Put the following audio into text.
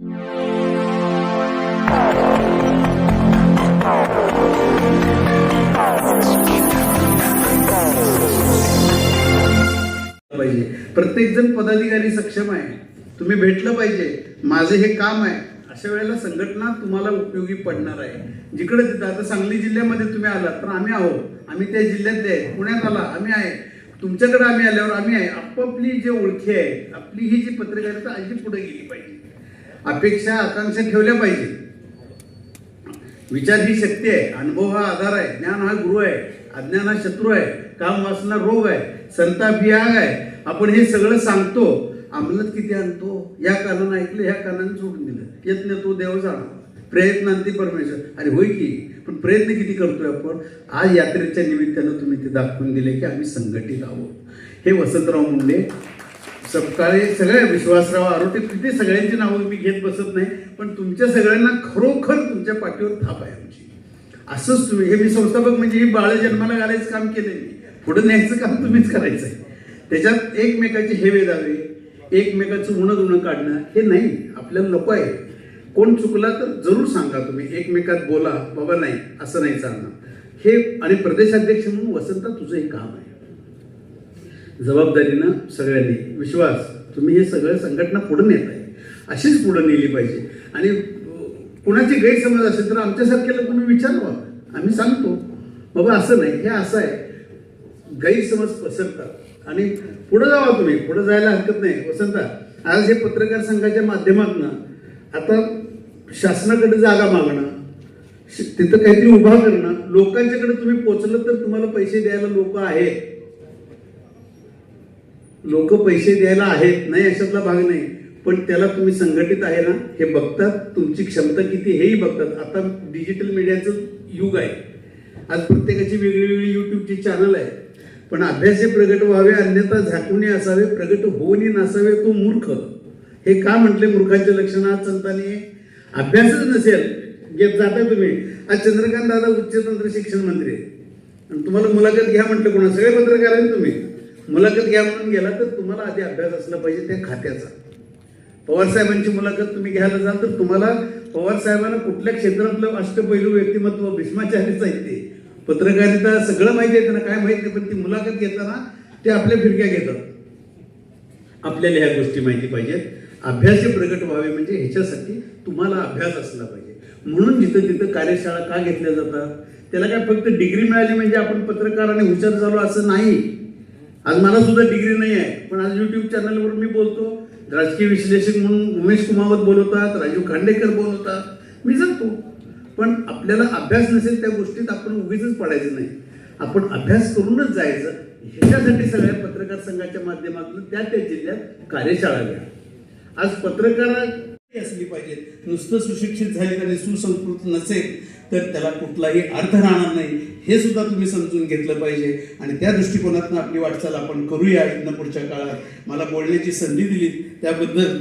पाहिजे. प्रत्येक जण पदाधिकारी सक्षम आहे. तुम्ही भेटलं पाहिजे. माझं हे काम आहे. अशा वेळेला संघटना तुम्हाला उपयोगी पडणार आहे. जिकडे तिथं आता सांगली जिल्ह्यामध्ये तुम्ही आलात तर आम्ही आहोत. आम्ही त्या जिल्ह्यातले आहे. पुण्यात आला आम्ही आहे. तुमच्याकडे आम्ही आल्यावर आम्ही आहे. आपापली जे ओळखी आहे आपली ही जी पत्रकारिता अशी पुढे गेली पाहिजे. अपेक्षा आकांक्षा ठेवल्या पाहिजे. विचार ही शक्ती आहे. अनुभव हा आधार आहे. ज्ञान हा गुरु आहे. अज्ञान हा शत्रू आहे. काम वासना रोग आहे. संताप ही आग आहे. आपण हे सगळं सांगतो. अंमलात किती आणतो? या कानानं ऐकलं ह्या कानानं सोडून दिलं. यत्न तो देव जाणा. प्रयत्नांती परमेश्वर. अरे होय की? पण प्रयत्न किती करतोय आपण? आज यात्रेच्या निमित्तानं तुम्ही ते दाखवून दिले की आम्ही संघटित आहोत. हे वसंतराव मुंडे सकाळी सगळे विश्वासराव आरोटे किती सगळ्यांची नावं मी घेत बसत नाही पण तुमच्या सगळ्यांना खरोखर तुमच्या पाठीवर थाप आहे आमची. असंच तुम्ही हे मी संस्थापक म्हणजे ही बाळ जन्माला घालायचं काम केलंय मी. पुढे न्यायचं काम तुम्हीच करायचं आहे त्याच्यात एकमेकाचे हेवे दावे एकमेकाचं उणं दुणं काढणं हे नाही. आपल्याला नको आहे. कोण चुकला तर जरूर सांगा तुम्ही. एकमेकात बोला बाबा नाही असं नाही चालणार. हे आणि प्रदेशाध्यक्ष म्हणून वसंत तुझं हे काम आहे. जबाबदारीनं सगळ्यांनी विश्वास तुम्ही हे सगळं संघटना पुढे नेत आहे. अशीच पुढे नेली पाहिजे. आणि कुणाचे गैरसमज असेल तर आमच्यासारख्याला तुम्ही विचारवा. आम्ही सांगतो बाबा असं नाही हे असं आहे. गैरसमज पसरतात. आणि पुढे जावा तुम्ही. पुढे जायला हरकत नाही. वसंता आज हे पत्रकार संघाच्या माध्यमातून आता शासनाकडे जागा मागणं श- तिथं काहीतरी उभा करणं लोकांच्याकडे तुम्ही पोचलं तर तुम्हाला पैसे द्यायला लोक आहेत. लोक पैसे द्यायला आहेत नाही अशातला भाग नाही. पण त्याला तुम्ही संघटित आहे ना हे बघतात तुमची क्षमता किती हेही बघतात. आता डिजिटल मीडियाचं युग आहे. आज प्रत्येकाची वेगळी वेगळी युट्यूबची चॅनल आहे. पण अभ्यासे प्रगट व्हावे अन्यथा झाकूने असावे प्रगट होऊनही नसावे तो मूर्ख. हे का म्हटले मूर्खांच्या लक्षणात संतांनी? अभ्यासच नसेल. घेत जाता तुम्ही. आज चंद्रकांत दादा उच्च तंत्र शिक्षण मंत्री. आणि तुम्हाला मुलाखत घ्या म्हटलं कोणा सगळे पत्रकार आहेत तुम्ही. मुलाखत घ्या म्हणून गेला तर तुम्हाला आधी अभ्यास असला पाहिजे त्या खात्याचा. पवार साहेबांची मुलाखत तुम्ही घ्यायला जाल तर तुम्हाला पवार साहेबांना कुठल्या क्षेत्रातलं अष्टपैलू व्यक्तिमत्व भीष्माचार्यचं आहे? ते पत्रकारिता सगळं माहिती आहे त्यांना काय माहिती नाही पण ती मुलाखत घेताना ते आपल्या फिरक्या घेतात. आपल्याला ह्या गोष्टी माहिती पाहिजेत. अभ्यासी प्रगट व्हावे म्हणजे ह्याच्यासाठी तुम्हाला अभ्यास असला पाहिजे. म्हणून जिथं तिथं कार्यशाळा का घेतल्या जातात? त्याला काय फक्त डिग्री मिळाली म्हणजे आपण पत्रकार आणि हुशार झालो असं नाही. आज मला सुद्धा डिग्री नाही आहे पण आज युट्यूब चॅनलवर मी बोलतो. राजकीय विश्लेषक म्हणून उमेश कुमावत बोलवतात राजीव खांडेकर बोलवतात मी जातो पण आपल्याला अभ्यास नसेल त्या गोष्टीत आपण उगीच पडायचं नाही. आपण अभ्यास करूनच जायचं. ह्याच्यासाठी सगळ्या पत्रकार संघाच्या माध्यमातून त्या त्या जिल्ह्यात कार्यशाळा घ्या. आज पत्रकार असली पाहिजे नुसतं सुशिक्षित झाले आणि सुसंस्कृत नसेल. तर त्याला कुठलाही अर्थ राहणार नाही. हे सुद्धा तुम्ही समजून घेतलं पाहिजे. आणि त्या दृष्टिकोनातून आपली वाटचाल आपण करूया इथनं पुढच्या काळात. मला बोलण्याची संधी दिली त्याबद्दल